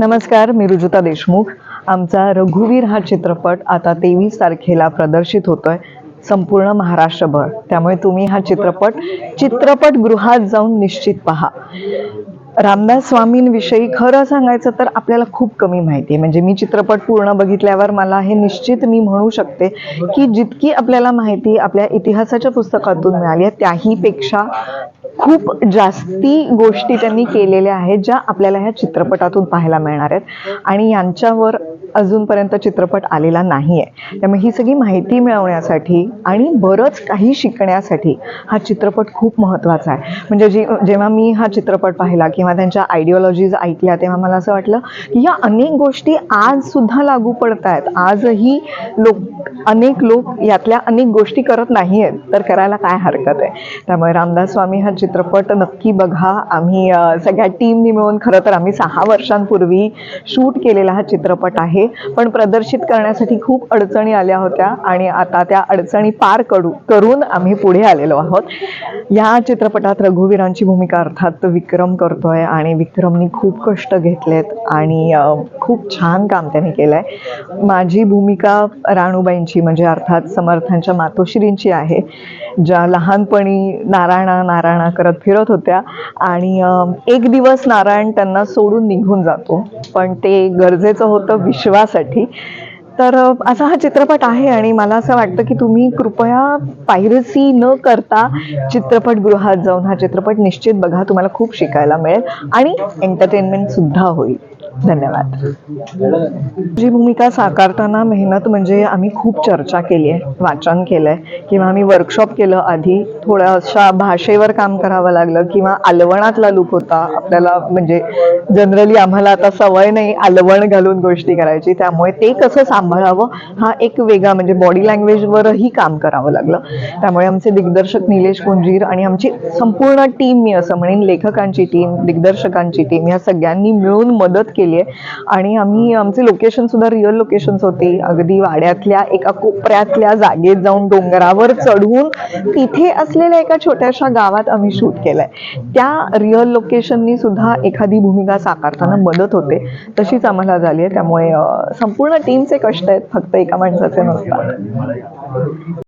नमस्कार मी रुजुता देशमुख. आमचा रघुवीर हा चित्रपट आता तेवीस तारखेला प्रदर्शित होतोय संपूर्ण महाराष्ट्रभर. त्यामुळे तुम्ही हा चित्रपट चित्रपटगृहात जाऊन निश्चित पहा. रामदास स्वामींविषयी खरं सांगायचं तर आपल्याला खूप कमी माहिती आहे. म्हणजे मी चित्रपट पूर्ण बघितल्यावर मला हे निश्चित मी म्हणू शकते की जितकी आपल्याला माहिती आपल्या इतिहासाच्या पुस्तकातून मिळाली आहे त्याहीपेक्षा खूप जास्ती गोष्टी त्यांनी केलेल्या आहेत ज्या आपल्याला ह्या चित्रपटातून पाहायला मिळणार आहेत. आणि यांच्यावर अजूनपर्यंत चित्रपट आलेला नाही आहे त्यामुळे ही सगळी माहिती मिळवण्यासाठी आणि बरंच काही शिकण्यासाठी हा चित्रपट खूप महत्त्वाचा आहे. म्हणजे जे जेव्हा मी हा चित्रपट पाहिला किंवा त्यांच्या आयडिओलॉजीज ऐकल्या तेव्हा मला असं वाटलं की या अनेक गोष्टी आज सुद्धा लागू पडत आहेत. आजही लोक अनेक लोक यातल्या अनेक गोष्टी करत नाही आहेत तर करायला काय हरकत आहे? त्यामुळे रामदास स्वामी हा चित्रपट नक्की बघा. आम्ही सगळ्या टीमनी मिळून खरं तर आम्ही सहा वर्षांपूर्वी शूट केलेला हा चित्रपट आहे. पण प्रदर्शित करण्यासाठी खूप अडचणी आल्या होत्या आणि आता त्या अडचणी पार करू करून आम्ही पुढे आलेलो आहोत. या चित्रपटात रघुवीरांची भूमिका अर्थात विक्रम करतोय आणि विक्रमनी खूप कष्ट घेतलेत आणि खूप छान काम त्याने केलं आहे माझी भूमिका राणूबाईंची म्हणजे अर्थात समर्थांच्या मातोश्रींची आहे. ज्या लहानपणी नारायणा नारायणा करत फिरत होत्या. आणि एक दिवस नारायण त्यांना सोडून निघून जातो. पण ते गरजेचं होतं विश्वासाठी. तर असा हा चित्रपट आहे आणि मला असं वाटतं की तुम्ही कृपया पायरसी न करता चित्रपटगृहात जाऊन हा चित्रपट निश्चित बघा. तुम्हाला खूप शिकायला मिळेल आणि एंटरटेनमेंटसुद्धा होईल. धन्यवाद. जी भूमिका साकारताना मेहनत म्हणजे आम्ही खूप चर्चा केली आहे वाचन केलं आहे किंवा आम्ही वर्कशॉप केलं आधी थोड्याशा भाषेवर काम करावं लागलं किंवा आलवणातला लूक होता आपल्याला म्हणजे जनरली आम्हाला आता सवय नाही आलवण घालून गोष्टी करायची त्यामुळे ते कसं सांभाळावं हा एक वेगळा म्हणजे बॉडी लँग्वेजवरही काम करावं लागलं. त्यामुळे आमचे दिग्दर्शक निलेश कुंजीर आणि आमची संपूर्ण टीम मी असं म्हणेन लेखकांची टीम दिग्दर्शकांची टीम या सगळ्यांनी मिळून मदत केली. आहे आणि आम्ही आमचे लोकेशन सुद्धा रिअल लोकेशन्स होती. अगदी वाड्यातल्या एका कोपऱ्यातल्या जागेत जाऊन डोंगरावर चढून तिथे असलेल्या एका छोट्याशा गावात आम्ही शूट केलंय. त्या रिअल लोकेशननी सुद्धा एखादी भूमिका साकारताना मदत होते. तशीच आम्हाला झाली आहे त्यामुळे संपूर्ण टीमचे कष्ट आहेत. फक्त एका माणसाचे नसतात.